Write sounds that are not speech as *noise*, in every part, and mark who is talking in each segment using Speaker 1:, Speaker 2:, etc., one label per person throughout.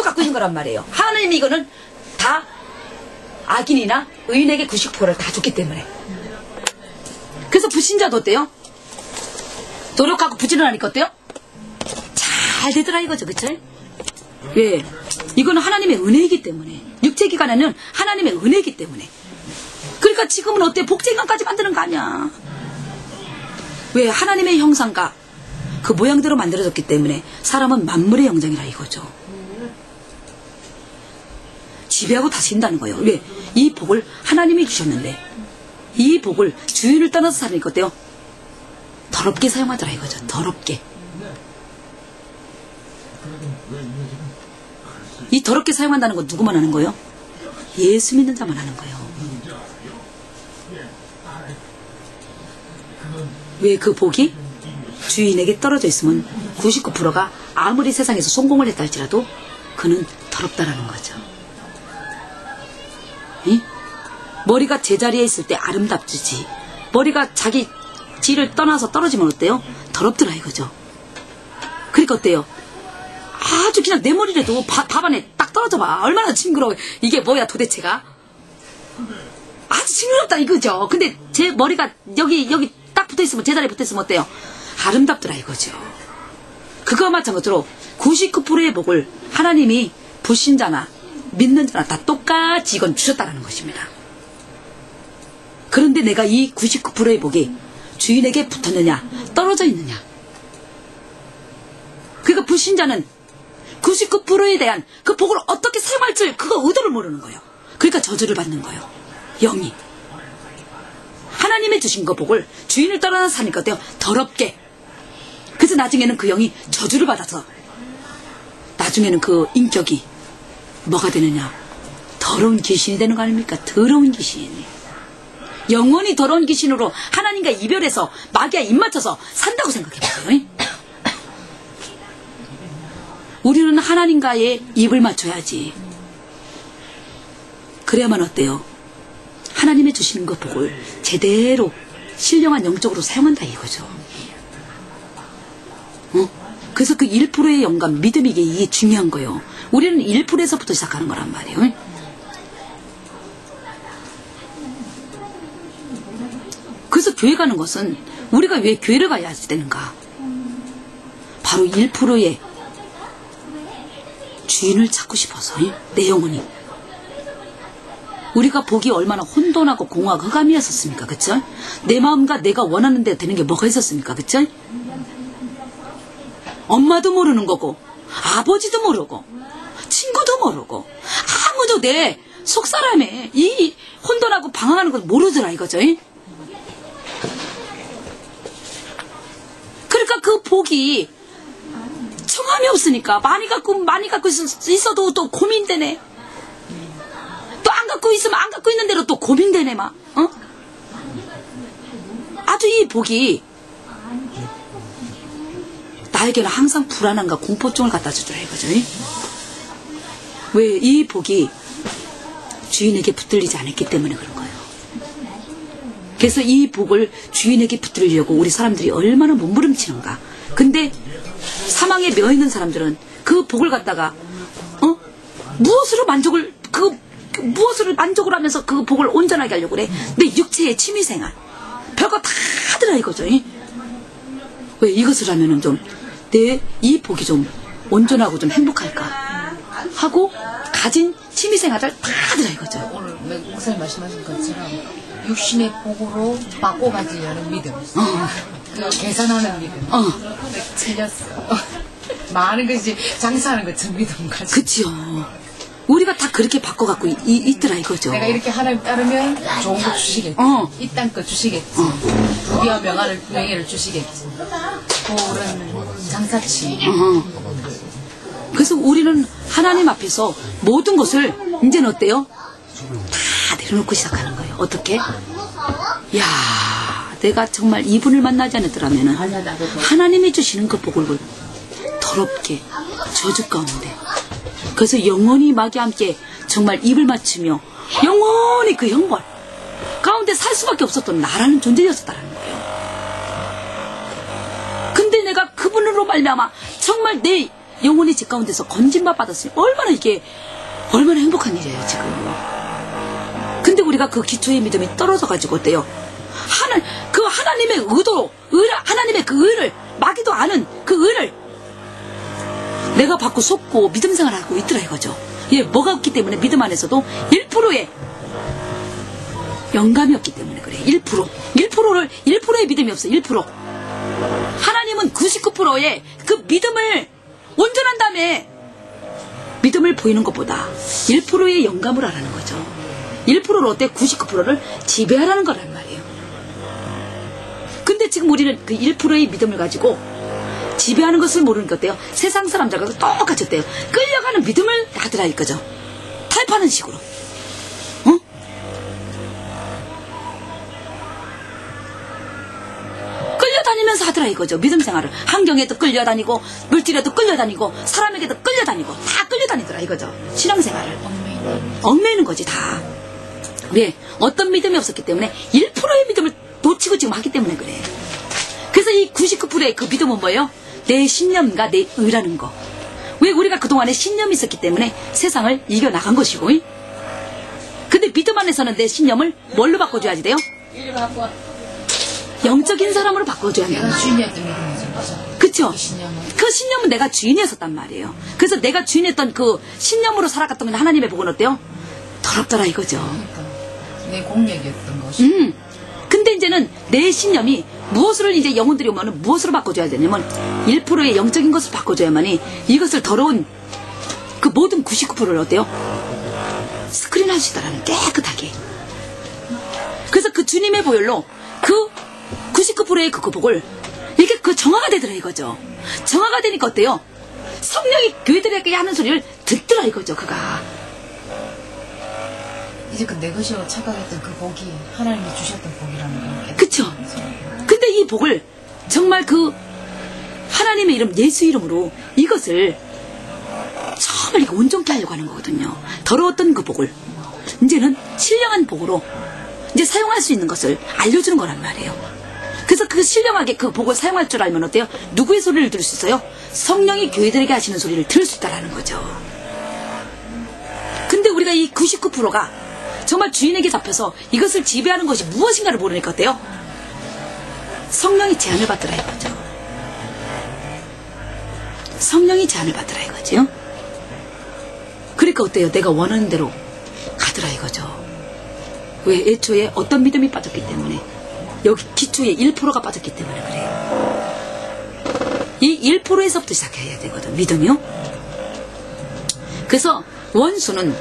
Speaker 1: 99%도 갖고 있는 거란 말이에요. 하나님이 이거는 다 악인이나 의인에게 99%를 다 줬기 때문에. 그래서 불신자도 어때요? 노력하고 부지런하니까 어때요? 잘 되더라 이거죠, 그쵸? 왜? 이거는 하나님의 은혜이기 때문에. 육체 기간에는 하나님의 은혜이기 때문에. 그러니까 지금은 어때? 복제관까지 만드는 거 아니야. 왜? 하나님의 형상과 그 모양대로 만들어졌기 때문에 사람은 만물의 영장이라 이거죠. 지배하고 다스린다는 거예요. 왜? 이 복을 하나님이 주셨는데 이 복을 주인을 떠나서 사니까 어때요? 더럽게 사용하더라 이거죠. 더럽게. 이 더럽게 사용한다는 건 누구만 하는 거예요? 예수 믿는 자만 하는 거예요. 왜 그 복이 주인에게 떨어져 있으면 99%가 아무리 세상에서 성공을 했다 할지라도 그는 더럽다라는 거죠. 이? 머리가 제자리에 있을 때 아름답지 머리가 자기 지를 떠나서 떨어지면 어때요? 더럽더라 이거죠. 그러니까 어때요? 아주 그냥 내 머리라도 바, 밥 안에 딱 떨어져 봐. 얼마나 징그러워. 이게 뭐야 도대체가? 아주 징그럽다 이거죠. 근데 제 머리가 여기 여기 딱 붙어있으면 제자리에 붙어있으면 어때요? 아름답더라 이거죠. 그거와 마찬가지로 99%의 복을 하나님이 불신자나 믿는 자나 다 똑같이 이건 주셨다는 것입니다. 그런데 내가 이 99%의 복이 주인에게 붙었느냐 떨어져 있느냐 그러니까 불신자는 99%에 대한 그 복을 어떻게 사용할 줄 그거 의도를 모르는 거예요. 그러니까 저주를 받는 거예요. 영이. 하나님의 주신 그 복을 주인을 떠나서 사니까 어때요? 더럽게. 그래서 나중에는 그 영이 저주를 받아서 나중에는 그 인격이 뭐가 되느냐? 더러운 귀신이 되는 거 아닙니까? 더러운 귀신이. 영원히 더러운 귀신으로 하나님과 이별해서 마귀와 입 맞춰서 산다고 생각해보세요. 우리는 하나님과의 입을 맞춰야지. 그래야만 어때요? 하나님의 주시는 그 복을 제대로 신령한 영적으로 사용한다 이거죠. 어? 그래서 그 1%의 영감, 믿음이 이게 중요한 거예요. 우리는 1%에서부터 시작하는 거란 말이에요. 그래서 교회 가는 것은 우리가 왜 교회를 가야 되는가? 바로 1%의 주인을 찾고 싶어서 내 영혼이 우리가 보기 얼마나 혼돈하고 공허하고 흑암이었었습니까 그쵸? 내 마음과 내가 원하는 대로 되는 게 뭐가 있었습니까 그쵸? 엄마도 모르는 거고 아버지도 모르고 친구도 모르고 아무도 내 속사람의 이 혼돈하고 방황하는 걸 모르더라 이거죠 그러니까 그 복이 청함이 없으니까 많이 갖고 많이 갖고 있, 어도 또 고민되네. 또 안 갖고 있으면 안 갖고 있는 대로 또 고민되네 막. 어? 아주 이 복이 나에게는 항상 불안함과 공포증을 갖다 주더라 이거죠. 왜 이 복이 주인에게 붙들리지 않았기 때문에 그런 거예요. 그래서 이 복을 주인에게 붙들려고 우리 사람들이 얼마나 몸부림치는가. 근데 사망에 며 있는 사람들은 그 복을 갖다가 어 무엇으로 만족을 그, 그 무엇으로 만족을 하면서 그 복을 온전하게 하려고 그래 내 육체의 취미생활 별거 다 하더라 이거죠 왜 이것을 하면은 좀 내 이 복이 좀 온전하고 좀 행복할까? 하고 가진 취미생활을 다 하더라 이거죠.
Speaker 2: 오늘 목사님 말씀하신 것처럼 육신의 복으로 바꿔가지려는 믿음.
Speaker 1: 어.
Speaker 2: 그 계산하는 믿음.
Speaker 1: 어.
Speaker 2: 틀렸어. *laughs* 많은 것이 장사하는 것처럼 믿음 가지
Speaker 1: 그치요. 우리가 다 그렇게 바꿔갖고 이- 이- 있더라 이거죠.
Speaker 2: 내가 이렇게 하나님 따르면 좋은 거 주시겠지.
Speaker 1: 어.
Speaker 2: 이땅 거 주시겠지. 부귀와 명화를 명예를 주시겠지. 그런 장사치
Speaker 1: 어. 그래서 우리는 하나님 앞에서 모든 것을 이제는 어때요? 다 내려놓고 시작하는 거예요. 어떻게? 야, 내가 정말 이분을 만나지 않았더라면 하나님이 주시는 그 복을 더럽게 저주 가운데 그래서 영원히 마귀와 함께 정말 입을 맞추며 영원히 그 형벌 가운데 살 수밖에 없었던 나라는 존재였었다는 그분으로 말미암아 정말 내 영혼이 제 가운데서 건진바 받았으니 얼마나 이게 얼마나 행복한 일이에요 지금. 근데 우리가 그 기초의 믿음이 떨어져 가지고 어때요? 하나 그 하나님의 의도로 의 하나님의 그 의를 마귀도 아는 그 의를 내가 받고 속고 믿음 생활하고 있더라 이거죠. 예, 뭐가 없기 때문에 믿음 안에서도 1%의 영감이 없기 때문에 그래. 1%. 1%를 1%의 믿음이 없어. 1%. 하나님은 99%의 그 믿음을 온전한 다음에 믿음을 보이는 것보다 1%의 영감을 하라는 거죠. 1%를 어때? 99%를 지배하라는 거란 말이에요. 근데 지금 우리는 그 1%의 믿음을 가지고 지배하는 것을 모르는 것 어때요? 세상 사람들과 똑같이 어때요? 끌려가는 믿음을 하더라 이거죠. 타협하는 식으로. 끌려다니면서 하더라 이거죠. 믿음 생활을. 환경에도 끌려다니고, 물질에도 끌려다니고, 사람에게도 끌려다니고, 다 끌려다니더라 이거죠. 신앙 생활을.
Speaker 2: 얽매이는
Speaker 1: 얽매이는 거지, 다. 왜? 어떤 믿음이 없었기 때문에 1%의 믿음을 놓치고 지금 하기 때문에 그래. 그래서 이 99%의 그 믿음은 뭐예요? 내 신념과 내 의라는 거. 왜 우리가 그동안에 신념이 있었기 때문에 세상을 이겨나간 것이고. 이? 근데 믿음 안에서는 내 신념을 뭘로 바꿔줘야지 돼요? 영적인 사람으로 바꿔줘야.
Speaker 2: 그죠?
Speaker 1: 그쵸? 그 신념은 내가 주인이었었단 말이에요. 그래서 내가 주인이었던 그 신념으로 살아갔던 하나님의 복은 어때요? 더럽더라 이거죠.
Speaker 2: 내 공력이었던 것이.
Speaker 1: 음. 근데 이제는 내 신념이 무엇을 이제 영혼들이 오면은 무엇으로 바꿔줘야 되냐면 1%의 영적인 것을 바꿔줘야만이 이것을 더러운 그 모든 99%를 어때요? 스크린 할수 있다라는 깨끗하게. 그래서 그 주님의 보혈로 그 99%의 그 복을 이게 그 정화가 되더라 이거죠. 정화가 되니까 어때요? 성령이 교회들에게 하는 소리를 듣더라 이거죠 그가.
Speaker 2: 이제 그 내 것이라고 착각했던 그 복이 하나님이 주셨던 복이라는 걸 깨닫게
Speaker 1: 그쵸? 근데 이 복을 정말 그 하나님의 이름 예수 이름으로 이것을 정말 이거 온전케 하려고 하는 거거든요. 더러웠던 그 복을 이제는 신령한 복으로 이제 사용할 수 있는 것을 알려주는 거란 말이에요. 그래서 그 신령하게 그 복을 사용할 줄 알면 어때요? 누구의 소리를 들을 수 있어요? 성령이 교회들에게 하시는 소리를 들을 수 있다라는 거죠. 근데 우리가 이 99%가 정말 주인에게 잡혀서 이것을 지배하는 것이 무엇인가를 모르니까 어때요? 성령이 제한을 받더라 이거죠. 성령이 제한을 받더라 이거죠. 그러니까 어때요? 내가 원하는 대로 가더라 이거죠. 왜? 애초에 어떤 믿음이 빠졌기 때문에 여기 기초에 1%가 빠졌기 때문에 그래요. 이 1%에서부터 시작해야 되거든 믿음이요. 그래서 원수는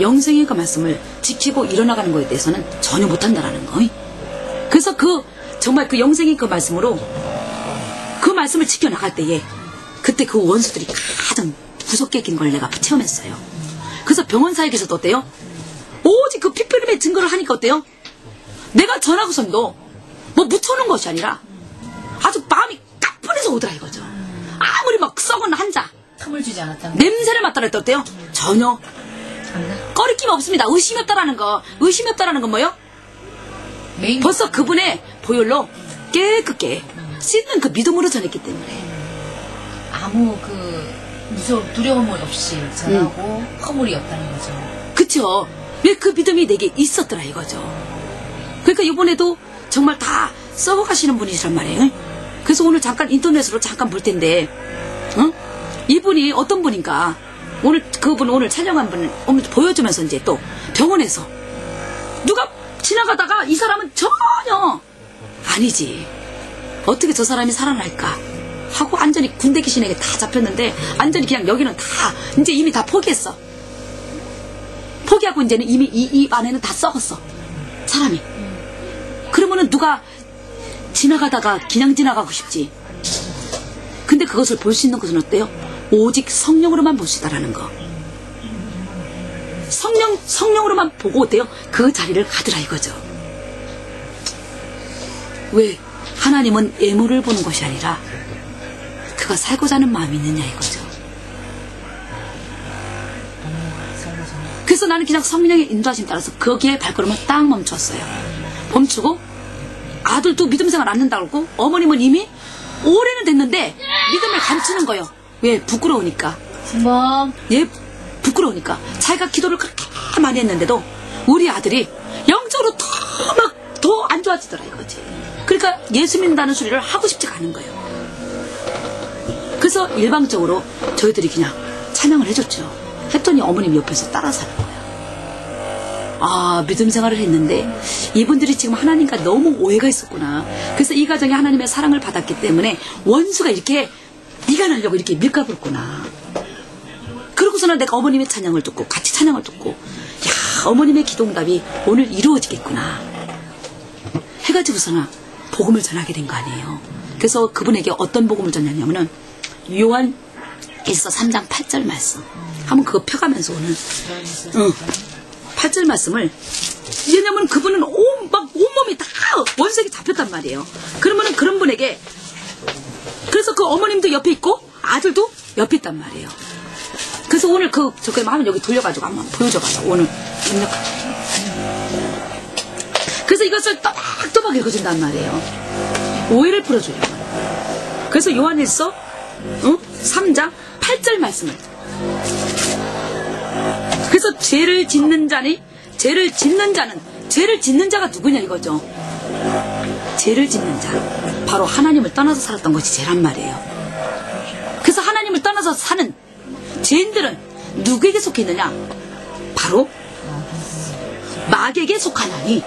Speaker 1: 영생의 그 말씀을 지키고 일어나가는 것에 대해서는 전혀 못한다라는 거. 그래서 그 정말 그 영생의 그 말씀으로 그 말씀을 지켜나갈 때에 그때 그 원수들이 가장 무섭게 낀걸 내가 체험했어요. 그래서 병원 사역에서도 어때요? 오직 그 피표림의 증거를 하니까 어때요? 내가 전하고선도 뭐 묻혀놓은 것이 아니라 아주 마음이 까뿐해서 오더라 이거죠. 아무리 막 썩은 한자
Speaker 2: 틈을 주지 않았다는
Speaker 1: 냄새를 맡더라 했더 어때요? 전혀 꺼리낌 없습니다. 의심이 없다라는 거. 의심이 없다라는 건?
Speaker 2: 메인
Speaker 1: 벌써 그분의 보혈로 깨끗게 씻는 그 믿음으로 전했기 때문에.
Speaker 2: 아무 그 무서움 두려움 없이 전하고 허물이 없다는 거죠.
Speaker 1: 그쵸? 왜 그 믿음이 내게 있었더라 이거죠. 그러니까 이번에도 정말 다 썩어가시는 분이시란 말이에요. 그래서 오늘 잠깐 인터넷으로 잠깐 볼 텐데, 응? 이분이 어떤 분인가? 오늘 그분 오늘 촬영한 분 오늘 보여주면서 이제 또 병원에서 누가 지나가다가 이 사람은 전혀 아니지. 어떻게 저 사람이 살아날까? 하고 완전히 군대 귀신에게 다 잡혔는데 완전히 그냥 여기는 다 이제 이미 다 포기했어. 포기하고 이제는 이미 이, 이 안에는 다 썩었어. 사람이. 그러면은 누가 지나가다가 그냥 지나가고 싶지. 근데 그것을 볼 수 있는 것은 어때요? 오직 성령으로만 보시다라는 거. 성령, 성령으로만 보고 어때요? 그 자리를 가더라 이거죠. 왜? 하나님은 애물을 보는 것이 아니라 그가 살고자 하는 마음이 있느냐 이거죠. 그래서 나는 그냥 성령의 인도하심 따라서 거기에 발걸음을 딱 멈췄어요. 멈추고 아들도 믿음 생활 안 는다고 그러고 어머님은 이미 오래는 됐는데 믿음을 감추는 거요. 왜 부끄러우니까
Speaker 2: 신봉.
Speaker 1: 얘 부끄러우니까 자기가 기도를 그렇게 많이 했는데도 우리 아들이 영적으로 더 막 더 안 좋아지더라 이거지. 그러니까 예수 믿는다는 소리를 하고 싶지가 않은 거예요. 그래서 일방적으로 저희들이 그냥 찬양을 해줬죠. 했더니 어머님 옆에서 따라서 하는 거예요. 아, 믿음 생활을 했는데 이분들이 지금 하나님과 너무 오해가 있었구나. 그래서 이 가정에 하나님의 사랑을 받았기 때문에 원수가 이렇게 이간하려고 이렇게 밀가불구나. 그러고서는 내가 어머님의 찬양을 듣고 같이 찬양을 듣고 야 어머님의 기도응답이 오늘 이루어지겠구나 해가지고서는 복음을 전하게 된 거 아니에요. 그래서 그분에게 어떤 복음을 전했냐면은 요한 1서 3장 8절 말씀 한번 그거 펴가면서 오늘 응. 8절 말씀을 왜냐면 그분은 온, 막 온몸이 다 원색이 잡혔단 말이에요. 그러면은 그런 분에게 그래서 그 어머님도 옆에 있고 아들도 옆에 있단 말이에요. 그래서 오늘 그 저기 한번 여기 돌려가지고 한번 보여줘봐요. 오늘. 그래서 이것을 또박또박 읽어준단 말이에요. 오해를 풀어주려고. 그래서 요한일서 응? 3장 8절 말씀을. 그래서 죄를 짓는 자니 죄를 짓는 자는 죄를 짓는 자가 누구냐 이거죠. 죄를 짓는 자. 바로 하나님을 떠나서 살았던 것이 죄란 말이에요. 그래서 하나님을 떠나서 사는 죄인들은 누구에게 속해 있느냐? 바로 마귀에게 속하나니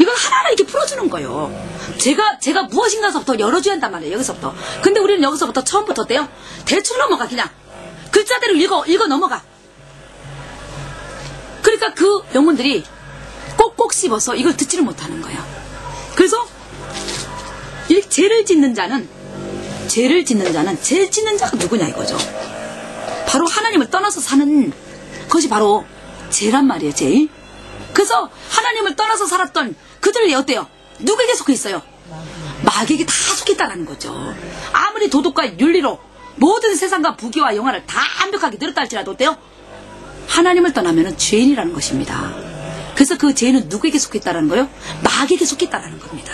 Speaker 1: 이걸 하나하나 이렇게 풀어주는 거예요. 제가 제가 무엇인가서부터 열어줘야 한단 말이에요. 여기서부터. 근데 우리는 여기서부터 처음부터 어때요? 대충 넘어가 그냥 글자대로 읽어 읽어 넘어가. 그러니까 그 영혼들이 꼭꼭 씹어서 이걸 듣지를 못하는 거예요. 그래서 이 죄를 짓는 자는 죄를 짓는 자는 죄 짓는 자가 누구냐 이거죠. 바로 하나님을 떠나서 사는 것이 바로 죄란 말이에요, 죄. 그래서 하나님을 떠나서 살았던 그들이 어때요? 누구에게 속해 있어요? 마귀에게 다 속해 있다는 거죠. 아무리 도덕과 윤리로 모든 세상과 부귀와 영화를 다 완벽하게 들었다 할지라도 어때요? 하나님을 떠나면 죄인이라는 것입니다. 그래서 그 죄는 누구에게 있다는 거요? 마귀에게 있다는 겁니다.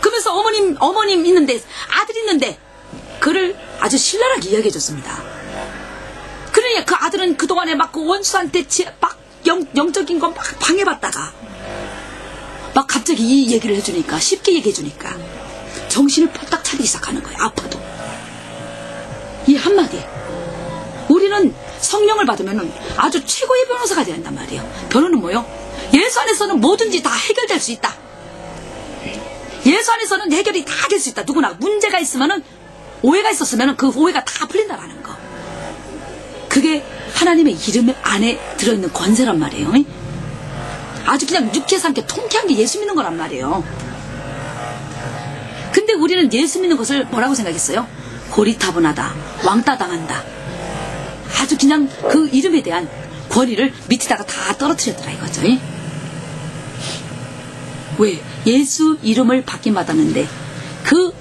Speaker 1: 그러면서 어머님, 어머님 있는데, 아들 있는데, 그를 아주 신랄하게 이야기해 줬습니다. 그러니 그 아들은 그동안에 막 그 원수한테 지- 막 영, 영적인 거막 방해받다가, 막 갑자기 이 얘기를 해주니까, 쉽게 얘기해주니까, 정신을 펄딱 차리기 시작하는 거예요. 아파도. 이 한마디에. 우리는 성령을 받으면 아주 최고의 변호사가 한단 말이에요. 변호는 뭐요? 예수 안에서는 뭐든지 다 해결될 수 있다. 예수 안에서는 해결이 다 될 수 있다. 누구나 문제가 있으면은 오해가 있었으면은 그 오해가 다 풀린다라는 거. 그게 하나님의 이름 안에 들어있는 권세란 말이에요. 아주 그냥 육체 삼게 통쾌한 게 예수 믿는 거란 말이에요. 근데 우리는 예수 믿는 것을 뭐라고 생각했어요? 고리타분하다, 왕따 당한다. 아주 그냥 그 이름에 대한 권위를 밑에다가 다 떨어뜨렸더라 이거죠. 왜? 예수 이름을 받긴 받았는데 그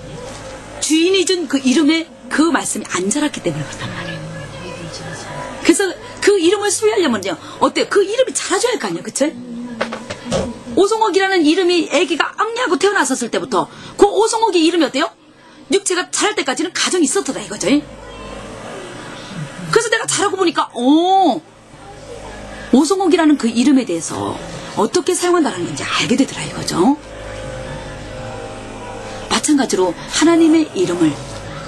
Speaker 1: 주인이 준 그 이름에 그 말씀이 안 자랐기 때문에 그렇단 말이에요. 그래서 그 이름을 수리하려면요. 어때요? 그 이름이 자라줘야 할 거 아니에요. 그쵸? 오성옥이라는 이름이 아기가 악리하고 태어났었을 때부터 그 오성옥의 이름이 어때요? 육체가 자랄 때까지는 가정이 있었더라 이거죠. 그래서 내가 자라고 보니까 어 오성옥이라는 그 이름에 대해서 어떻게 사용한다는 건지 알게 되더라 이거죠. 마찬가지로 하나님의 이름을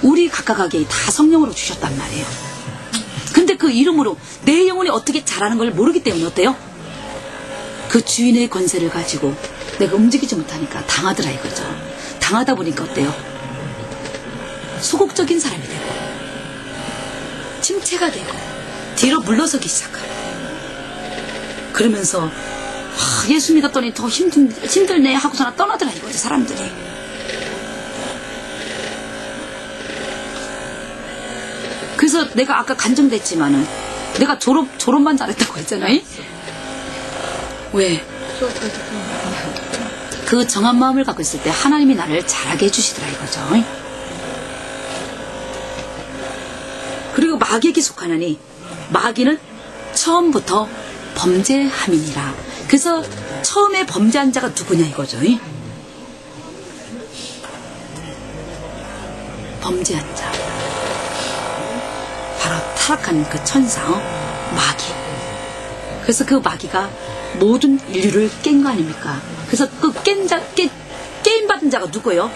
Speaker 1: 우리 각각에게 다 성령으로 주셨단 말이에요. 근데 그 이름으로 내 영혼이 어떻게 자라는 걸 모르기 때문에 어때요? 그 주인의 권세를 가지고 내가 움직이지 못하니까 당하더라 이거죠. 당하다 보니까 어때요? 소극적인 사람이 되고 침체가 되고 뒤로 물러서기 시작하고 그러면서 아, 예수 믿었더니 더 힘든, 힘들네 하고서나 떠나더라 이거죠 사람들이. 그래서 내가 아까 간증됐지만은 내가 졸업 졸업만 잘했다고 했잖아요. 왜? 그 정한 마음을 갖고 있을 때 하나님이 나를 잘하게 해주시더라 이거죠 그리고 마귀에게 속하느니 마귀는 처음부터 범죄함이니라. 그래서 처음에 범죄한 자가 누구냐 이거죠. 범죄한 자. 타락한 그 천사, 어? 마귀. 그래서 그 마귀가 모든 인류를 깬 거 아닙니까? 그래서 그 깬 자, 깨, 게임 받은 자가 누구예요?